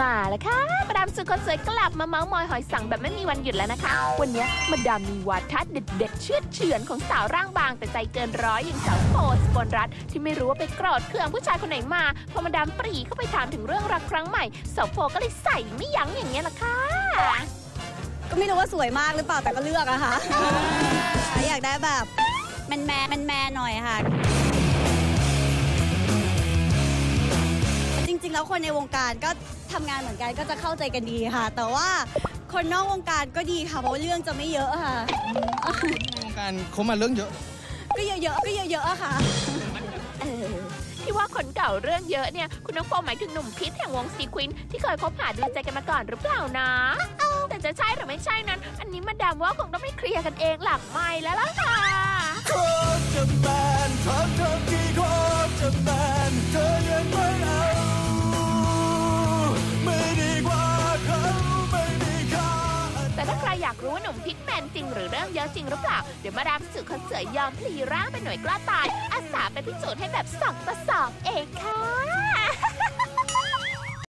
มาแล้วค่ะ มาดามสุดคนสวยกลับมาเมาส์มอยหอยสังแบบไม่มีวันหยุดแล้วนะคะ วันนี้มาดามมีวาทะเด็ดๆเชื่อเฉือนของสาวร่างบาง แต่ใจเกินร้อยอย่างสาวโฟสบนรัฐที่ไม่รู้ว่าไปโกรธเคืองผู้ชายคนไหนมาพอมาดามปรีเข้าไปถามถึงเรื่องรักครั้งใหม่สาวโฟก็เลยใส่ไม่ยั้งอย่างเงี้ยล่ะค่ะ ก็ไม่รู้ว่าสวยมากหรือเปล่าแต่ก็เลือกอะค่ะ อยากได้แบบแมนแมนแมนแมนหน่อยค่ะ ๆ แล้วคนในวงการก็ทำงานเหมือนกันก็จะเข้าใจกันดีค่ะ แต่ว่าคนนอกวงการก็ดีค่ะเพราะว่าเรื่องจะไม่เยอะค่ะในวงการเขามาเรื่องเยอะ ก็เยอะๆก็เยอะๆอะค่ะเออที่ว่าคนเก่าเรื่องเยอะเนี่ย คุณน้องโฟมหมายถึงหนุ่มพิษแห่งวงซีควินที่เคยคบหาดูใจกันมาก่อนหรือเปล่านะเอ้าแต่จะใช่หรือไม่ใช่นั้น อันนี้มาดามว่าคงต้องไปเคลียร์กันเองหลังไม่แล้วล่ะค่ะ อยากรู้ว่าหนุ่มพิษแมนจริงหรือเรื่องเยอะจริงหรือเปล่า เดี๋ยวมาดามสื่อคอนเสิร์ตยอมพลีร่างเป็นหน่วยกล้าตายอาสาไปพิสูจน์ให้แบบสองต่อสองเองค่ะ